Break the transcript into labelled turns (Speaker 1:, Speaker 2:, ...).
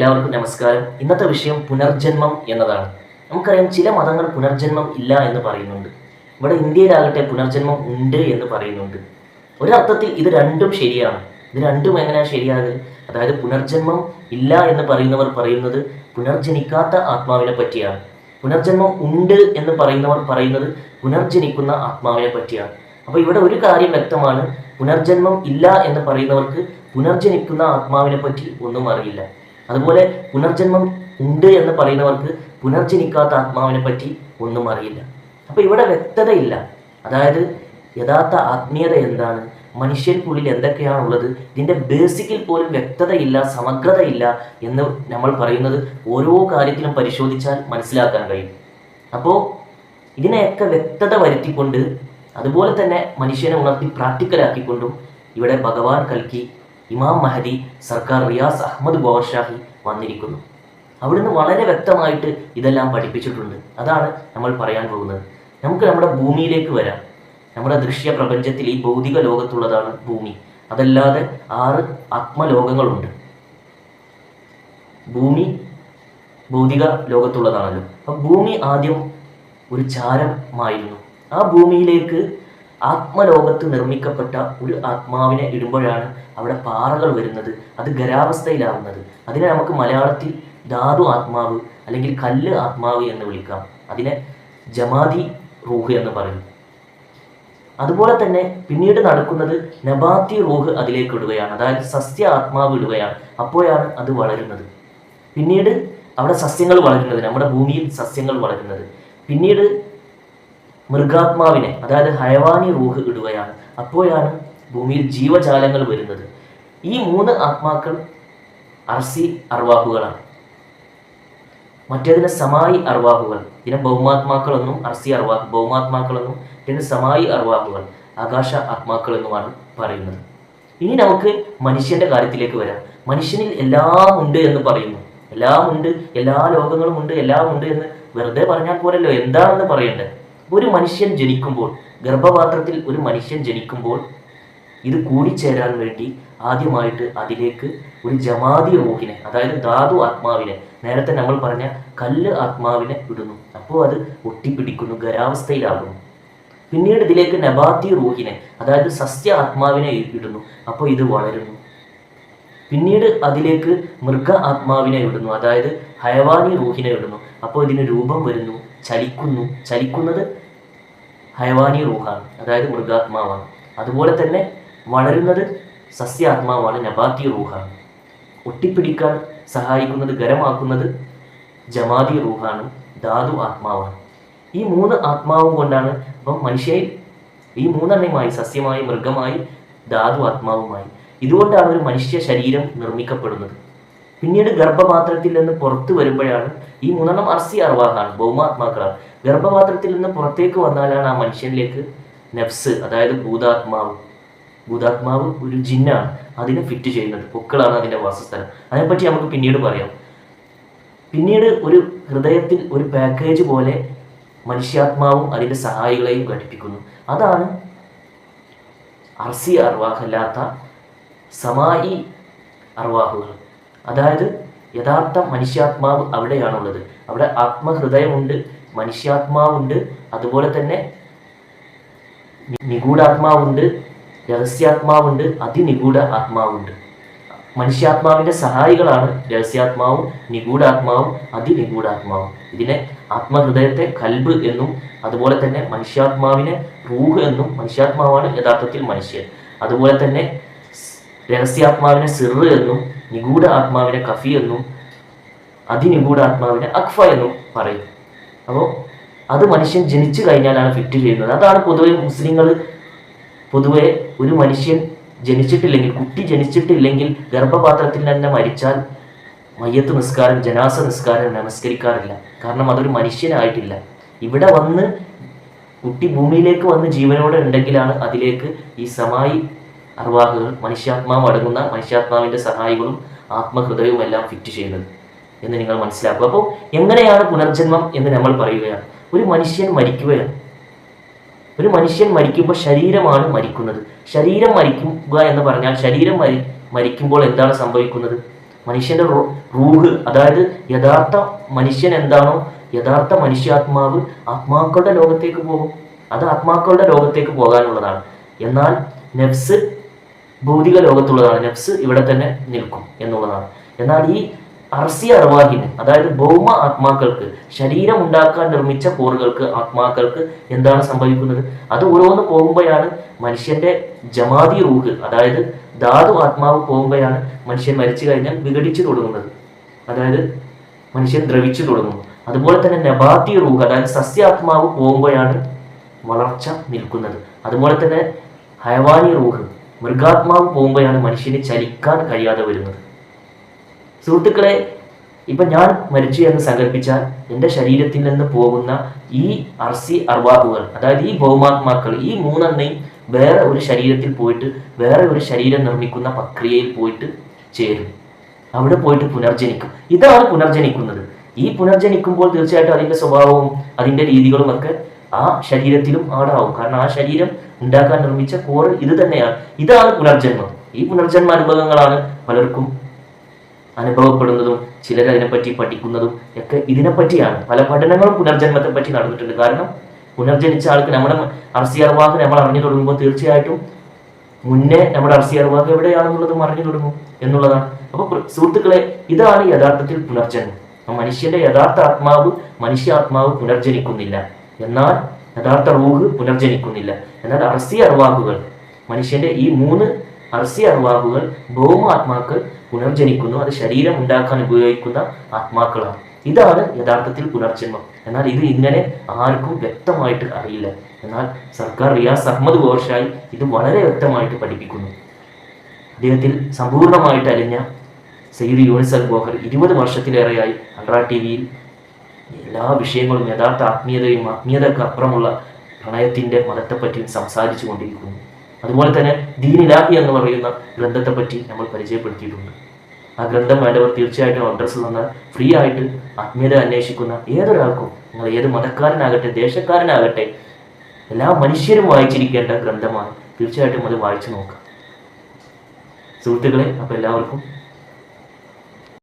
Speaker 1: എല്ലാവർക്കും നമസ്കാരം. ഇന്നത്തെ വിഷയം പുനർജന്മം എന്നതാണ്. നമുക്കറിയാം ചില മതങ്ങൾ പുനർജന്മം ഇല്ല എന്ന് പറയുന്നുണ്ട്. ഇവിടെ ഇന്ത്യയിലാകട്ടെ പുനർജന്മം ഉണ്ട് എന്ന് പറയുന്നുണ്ട്. ഒരർത്ഥത്തിൽ ഇത് രണ്ടും ശരിയാണ്. ഇത് രണ്ടും എങ്ങനെയാണ് ശരിയാകുക അതായത് പുനർജന്മം ഇല്ല എന്ന് പറയുന്നവർ പറയുന്നത് പുനർജനിക്കാത്ത ആത്മാവിനെ പറ്റിയാണ്. പുനർജന്മം ഉണ്ട് എന്ന് പറയുന്നവർ പറയുന്നത് പുനർജനിക്കുന്ന ആത്മാവിനെ പറ്റിയാണ്. അപ്പോൾ ഇവിടെ ഒരു കാര്യം വ്യക്തമാണ്. പുനർജന്മം ഇല്ല എന്ന് പറയുന്നവർക്ക് പുനർജനിക്കുന്ന ആത്മാവിനെ പറ്റി ഒന്നും അറിയില്ല. അതുപോലെ പുനർജന്മം ഉണ്ട് എന്ന് പറയുന്നവർക്ക് പുനർജനിക്കാത്ത ആത്മാവിനെ പറ്റി ഒന്നും അറിയില്ല. അപ്പോൾ ഇവിടെ വ്യക്തതയില്ല. അതായത് യഥാർത്ഥ ആത്മീയത എന്താണ്? മനുഷ്യർക്കുള്ളിൽ എന്തൊക്കെയാണ് ഉള്ളത് ഇതിന്റെ ബേസിക്കിൽ പോലും വ്യക്തതയില്ല സമഗ്രതയില്ല എന്ന് നമ്മൾ പറയുന്നത് ഓരോ കാര്യത്തിലും പരിശോധിച്ചാൽ മനസ്സിലാക്കാൻ കഴിയും. അപ്പോൾ ഇതിനെയൊക്കെ വ്യക്തത വരുത്തിക്കൊണ്ട് അതുപോലെ തന്നെ മനുഷ്യനെ ഉണർത്തി പ്രാക്ടിക്കലാക്കിക്കൊണ്ടും ഇവിടെ ഭഗവാൻ കൽക്കി ഇമാം മഹദി സർക്കാർ റിയാസ് അഹമ്മദ് ബോർഷാഹി വന്നിരിക്കുന്നു. അവിടുന്ന് വളരെ വ്യക്തമായിട്ട് ഇതെല്ലാം പഠിപ്പിച്ചിട്ടുണ്ട്. അതാണ് നമ്മൾ പറയാൻ പോകുന്നത്. നമുക്ക് നമ്മുടെ ഭൂമിയിലേക്ക് വരാം. നമ്മുടെ ദൃശ്യ പ്രപഞ്ചത്തിൽ ഈ ഭൗതിക ലോകത്തുള്ളതാണ് ഭൂമി. അതല്ലാതെ ആറ് ആത്മലോകങ്ങളുണ്ട്. ഭൂമി ഭൗതിക ലോകത്തുള്ളതാണല്ലോ. അപ്പം ഭൂമി ആദ്യം ഒരു ചാരമായിരുന്നു ആ ഭൂമിയിലേക്ക് ആത്മലോകത്ത് നിർമ്മിക്കപ്പെട്ട ഒരു ആത്മാവിനെ ഇടുമ്പോഴാണ് അവിടെ പാറകൾ വരുന്നത്. അത് ഖരാവസ്ഥയിലാവുന്നത് അതിനെ നമുക്ക് മലയാളത്തിൽ ധാതു ആത്മാവ് അല്ലെങ്കിൽ കല്ല് ആത്മാവ് എന്ന് വിളിക്കാം. അതിനെ ജമാതി റൂഹ് എന്ന് പറയും. അതുപോലെ തന്നെ പിന്നീട് നടക്കുന്നത് നബാത്തി റൂഹ് അതിലേക്ക് ഇടുകയാണ്. അതായത് സസ്യ ആത്മാവ് ഇടുകയാണ്. അപ്പോഴാണ് അത് വളരുന്നത്. പിന്നീട് അവിടെ സസ്യങ്ങൾ വളരുന്നത്. നമ്മുടെ ഭൂമിയിൽ സസ്യങ്ങൾ വളരുന്നത്. പിന്നീട് മൃഗാത്മാവിനെ അതായത് ഹയവാനി റൂഹ് ഇടുകയാണ്. അപ്പോഴാണ് ഭൂമിയിൽ ജീവജാലങ്ങൾ വരുന്നത്. ഈ മൂന്ന് ആത്മാക്കൾ അർസി അർവാഹുകളാണ്. മറ്റേതിന് സമായി അർവാഹുകൾ. ഇതിനെ ഭൗമാത്മാക്കളെന്നും അർസി അർവാഹ് ഭൗമാത്മാക്കളെന്നും പിന്നെ സമായി അർവാഹുകൾ ആകാശ ആത്മാക്കൾ എന്നുമാണ് പറയുന്നത്. ഇനി നമുക്ക് മനുഷ്യന്റെ കാര്യത്തിലേക്ക് വരാം. മനുഷ്യനിൽ എല്ലാം ഉണ്ട് എന്ന് പറയുന്നു. എല്ലാം ഉണ്ട് എല്ലാ ലോകങ്ങളും ഉണ്ട് എല്ലാം ഉണ്ട് എന്ന് വെറുതെ പറഞ്ഞാൽ പോരല്ലോ. എന്താണെന്ന് പറയണ്ടേ? ഒരു മനുഷ്യൻ ജനിക്കുമ്പോൾ ഗർഭപാത്രത്തിൽ ഒരു മനുഷ്യൻ ജനിക്കുമ്പോൾ ഇത് കൂടിച്ചേരാൻ വേണ്ടി ആദ്യമായിട്ട് അതിലേക്ക് ഒരു ജമാതി റൂഹിനെ അതായത് ധാതു ആത്മാവിനെ നേരത്തെ നമ്മൾ പറഞ്ഞ കല്ല് ആത്മാവിനെ വിടുന്നു. അപ്പോൾ അത് ഒട്ടിപ്പിടിക്കുന്നു ഖരാവസ്ഥയിലാകുന്നു പിന്നീട് ഇതിലേക്ക് നബാത്തി റൂഹിനെ അതായത് സസ്യ ആത്മാവിനെ ഇടുന്നു അപ്പോൾ ഇത് വളരുന്നു. പിന്നീട് അതിലേക്ക് മൃഗ ആത്മാവിനെ വിടുന്നു. അതായത് ഹയവാനി റൂഹിനെ വിടുന്നു. അപ്പോൾ ഇതിന് രൂപം വരുന്നു ചലിക്കുന്നു. ചലിക്കുന്നത് ഹയവാനി റൂഹാണ്. അതായത് മൃഗാത്മാവാണ്. അതുപോലെ തന്നെ വളരുന്നത് സസ്യാത്മാവാണ് നബാത്തി റൂഹാണ്. ഒട്ടിപ്പിടിക്കാൻ സഹായിക്കുന്നത് ഗരമാക്കുന്നത് ജമാതി റൂഹാണ് ധാതു ആത്മാവാണ്. ഈ മൂന്ന് ആത്മാവും കൊണ്ടാണ് അപ്പം മനുഷ്യയിൽ ഈ മൂന്നെണ്ണയുമായി സസ്യമായി മൃഗമായി ധാതു ആത്മാവുമായി ഇതുകൊണ്ടാണ് ഒരു മനുഷ്യ ശരീരം നിർമ്മിക്കപ്പെടുന്നത്. പിന്നീട് ഗർഭപാത്രത്തിൽ നിന്ന് പുറത്തു വരുമ്പോഴാണ് ഈ മൂന്നെണ്ണം അർസി അർവാഹാണ് ഭൗമാത്മാക്കളാണ്. ഗർഭപാത്രത്തിൽ നിന്ന് പുറത്തേക്ക് വന്നാലാണ് ആ മനുഷ്യനിലേക്ക് നെഫ്സ് അതായത് ഭൂതാത്മാവ് ഭൂതാത്മാവ് ഒരു ജിന്നാണ് അതിനെ ഫിറ്റ് ചെയ്യുന്നത്. പൊക്കളാണ് അതിന്റെ വാസസ്ഥലം. അതിനെപ്പറ്റി നമുക്ക് പിന്നീട് പറയാം. പിന്നീട് ഒരു ഹൃദയത്തിൽ ഒരു പാക്കേജ് പോലെ മനുഷ്യാത്മാവും അതിന്റെ സഹായികളെയും ഘടിപ്പിക്കുന്നു. അതാണ് അർസി അർവാഹല്ലാത്ത സമായി അർവാഹുകൾ. അതായത് യഥാർത്ഥ മനുഷ്യാത്മാവ് അവിടെയാണുള്ളത്. അവിടെ ആത്മഹൃദയമുണ്ട് മനുഷ്യാത്മാവുണ്ട് അതുപോലെ തന്നെ നിഗൂഢാത്മാവുണ്ട് രഹസ്യാത്മാവുണ്ട് അതിനിഗൂഢ ആത്മാവുണ്ട്. മനുഷ്യാത്മാവിന്റെ സഹായികളാണ് രഹസ്യാത്മാവും നിഗൂഢാത്മാവും അതിനിഗൂഢാത്മാവും. ഇതിനെ ആത്മഹൃദയത്തെ കൽബ് എന്നും അതുപോലെ തന്നെ മനുഷ്യാത്മാവിനെ റൂഹ് എന്നും മനുഷ്യാത്മാവാണ് യഥാർത്ഥത്തിൽ മനുഷ്യൻ. അതുപോലെ തന്നെ രഹസ്യാത്മാവിനെ സിറ് എന്നും നിഗൂഢ ആത്മാവിനെ കഫി എന്നും അതിനിഗൂഢ ആത്മാവിനെ അക്ഫ എന്നും പറയും. അപ്പോൾ അത് മനുഷ്യൻ ജനിച്ചു കഴിഞ്ഞാലാണ് ഫിറ്റ് ചെയ്യുന്നത്. അതാണ് പൊതുവെ മുസ്ലിങ്ങൾ പൊതുവെ ഒരു മനുഷ്യൻ ജനിച്ചിട്ടില്ലെങ്കിൽ കുട്ടി ജനിച്ചിട്ടില്ലെങ്കിൽ ഗർഭപാത്രത്തിൽ തന്നെ മരിച്ചാൽ മയ്യത്ത് നിസ്കാരം ജനാസ നിസ്കാരം നമസ്കരിക്കാറില്ല. കാരണം അതൊരു മനുഷ്യനായിട്ടില്ല. ഇവിടെ വന്ന് കുട്ടി ഭൂമിയിലേക്ക് വന്ന് ജീവനോടെ ഉണ്ടെങ്കിലാണ് അതിലേക്ക് ഈ സമായി അർവാഹുകൾ മനുഷ്യാത്മാവ് അടങ്ങുന്ന മനുഷ്യാത്മാവിന്റെ സഹായികളും ആത്മഹൃദയവും എല്ലാം ഫിറ്റ് ചെയ്യുന്നത് എന്ന് നിങ്ങൾ മനസ്സിലാക്കുക. അപ്പോൾ എങ്ങനെയാണ് പുനർജന്മം എന്ന് നമ്മൾ പറയുകയാണ്. ഒരു മനുഷ്യൻ മരിക്കുകയാണ്. ഒരു മനുഷ്യൻ മരിക്കുമ്പോൾ ശരീരമാണ് മരിക്കുന്നത്. ശരീരം മരിക്കുക എന്ന് പറഞ്ഞാൽ ശരീരം മരി മരിക്കുമ്പോൾ എന്താണ് സംഭവിക്കുന്നത്? മനുഷ്യന്റെ റൂഹ് അതായത് യഥാർത്ഥ മനുഷ്യൻ എന്താണോ യഥാർത്ഥ മനുഷ്യാത്മാവ് ആത്മാക്കളുടെ ലോകത്തേക്ക് പോകും. അത് ആത്മാക്കളുടെ ലോകത്തേക്ക് പോകാനുള്ളതാണ്. എന്നാൽ നെഫ്സ് ഭൗതിക ലോകത്തുള്ളതാണ് നെഫ്സ് ഇവിടെ തന്നെ നിൽക്കും എന്നുള്ളതാണ്. എന്നാൽ ഈ അർസി അർവാഹിന് അതായത് ഭൗമ ആത്മാക്കൾക്ക് ശരീരം ഉണ്ടാക്കാൻ നിർമ്മിച്ച കോറുകൾക്ക് ആത്മാക്കൾക്ക് എന്താണ് സംഭവിക്കുന്നത്? അത് ഓരോന്ന് പോകുമ്പോഴാണ് മനുഷ്യന്റെ ജമാതി റൂഹ് അതായത് ധാതു ആത്മാവ് പോകുമ്പോഴാണ് മനുഷ്യൻ മരിച്ചു കഴിഞ്ഞാൽ വിഘടിച്ചു തുടങ്ങുന്നത്. അതായത് മനുഷ്യൻ ദ്രവിച്ചു തുടങ്ങും. അതുപോലെ തന്നെ നബാത്തി റൂഹ് അതായത് സസ്യാത്മാവ് പോകുമ്പോഴാണ് വളർച്ച നിൽക്കുന്നത്. അതുപോലെ തന്നെ ഹയവാനി റൂഹ് മൃഗാത്മാവ് പോകുമ്പോഴാണ് മനുഷ്യന് ചലിക്കാൻ കഴിയാതെ വരുന്നത്. സുഹൃത്തുക്കളെ ഇപ്പൊ ഞാൻ മരിച്ചു എന്ന് സങ്കല്പിച്ചാൽ എന്റെ ശരീരത്തിൽ നിന്ന് പോകുന്ന ഈ അർസി അർവാഹുകൾ അതായത് ഈ ഭൗമാത്മാക്കൾ ഈ മൂന്നെണ്ണയും വേറെ ഒരു ശരീരത്തിൽ പോയിട്ട് വേറെ ഒരു ശരീരം നിർമ്മിക്കുന്ന പ്രക്രിയയിൽ പോയിട്ട് ചേരും. അവിടെ പോയിട്ട് പുനർജനിക്കും. ഇതാണ് പുനർജനിക്കുന്നത്. ഈ പുനർജനിക്കുമ്പോൾ തീർച്ചയായിട്ടും അതിന്റെ സ്വഭാവവും അതിന്റെ രീതികളും ഒക്കെ ആ ശരീരത്തിലും ആടാവും. കാരണം ആ ശരീരം ഉണ്ടാക്കാൻ നിർമ്മിച്ച കോറ് ഇത് തന്നെയാണ്. ഇതാണ് പുനർജന്മം. ഈ പുനർജന്മ അനുഭവങ്ങളാണ് പലർക്കും അനുഭവപ്പെടുന്നതും ചിലർ അതിനെപ്പറ്റി പഠിക്കുന്നതും ഒക്കെ ഇതിനെപ്പറ്റിയാണ്. പല പഠനങ്ങളും പുനർജന്മത്തെ പറ്റി നടന്നിട്ടുണ്ട്. കാരണം പുനർജനിച്ച ആൾക്ക് നമ്മുടെ അർസി അർവാഹ് നമ്മൾ അറിഞ്ഞു തുടങ്ങുമ്പോൾ തീർച്ചയായിട്ടും മുന്നേ നമ്മുടെ അർസി അർവാഹ് എവിടെയാണെന്നുള്ളതും അറിഞ്ഞു തുടങ്ങും എന്നുള്ളതാണ്. അപ്പൊ സുഹൃത്തുക്കളെ ഇതാണ് യഥാർത്ഥത്തിൽ പുനർജന്മം. മനുഷ്യന്റെ യഥാർത്ഥ ആത്മാവ് മനുഷ്യ ആത്മാവ് പുനർജനിക്കുന്നില്ല. എന്നാൽ യഥാർത്ഥ റൂഹ് പുനർജനിക്കുന്നില്ല. എന്നാൽ അർസി അർവാഹുകൾ മനുഷ്യന്റെ ഈ മൂന്ന് അർസി അർവാഹുകൾ ഭൗമ ആത്മാക്കൾ പുനർജനിക്കുന്നു. അത് ശരീരം ഉണ്ടാക്കാൻ ഉപയോഗിക്കുന്ന ആത്മാക്കളാണ്. ഇതാണ് യഥാർത്ഥത്തിൽ പുനർജന്മം. എന്നാൽ ഇത് ഇങ്ങനെ ആർക്കും വ്യക്തമായിട്ട് അറിയില്ല. എന്നാൽ സർക്കാർ റിയാസ് അഹമ്മദ് ഗോർഷായി ഇത് വളരെ വ്യക്തമായിട്ട് പഠിപ്പിക്കുന്നു. അദ്ദേഹത്തിൽ സമ്പൂർണമായിട്ട് അലിഞ്ഞ സയ്യിദ് യൂണിസൽ ബോഹർ ഇരുപത് വർഷത്തിലേറെയായി അൾട്രാ ടി വിയിൽ എല്ലാ വിഷയങ്ങളും യഥാർത്ഥ ആത്മീയതയും ആത്മീയതയ്ക്ക് അപ്പുറമുള്ള പ്രണയത്തിന്റെ മതത്തെപ്പറ്റിയും സംസാരിച്ചു കൊണ്ടിരിക്കുന്നു. അതുപോലെ തന്നെ ദീനിലാഹി എന്ന് പറയുന്ന ഗ്രന്ഥത്തെപ്പറ്റി നമ്മൾ പരിചയപ്പെടുത്തിയിട്ടുണ്ട്. ആ ഗ്രന്ഥം വേണ്ടവർ തീർച്ചയായിട്ടും അഡ്രസ്സ് തന്നാൽ ഫ്രീ ആയിട്ട് ആത്മീയത അന്വേഷിക്കുന്ന ഏതൊരാൾക്കും നിങ്ങൾ ഏത് മതക്കാരനാകട്ടെ ദേശക്കാരനാകട്ടെ എല്ലാ മനുഷ്യരും വായിച്ചിരിക്കേണ്ട ഗ്രന്ഥമാണ്. തീർച്ചയായിട്ടും അത് വായിച്ചു നോക്കാം. സുഹൃത്തുക്കളെ അപ്പോൾ എല്ലാവർക്കും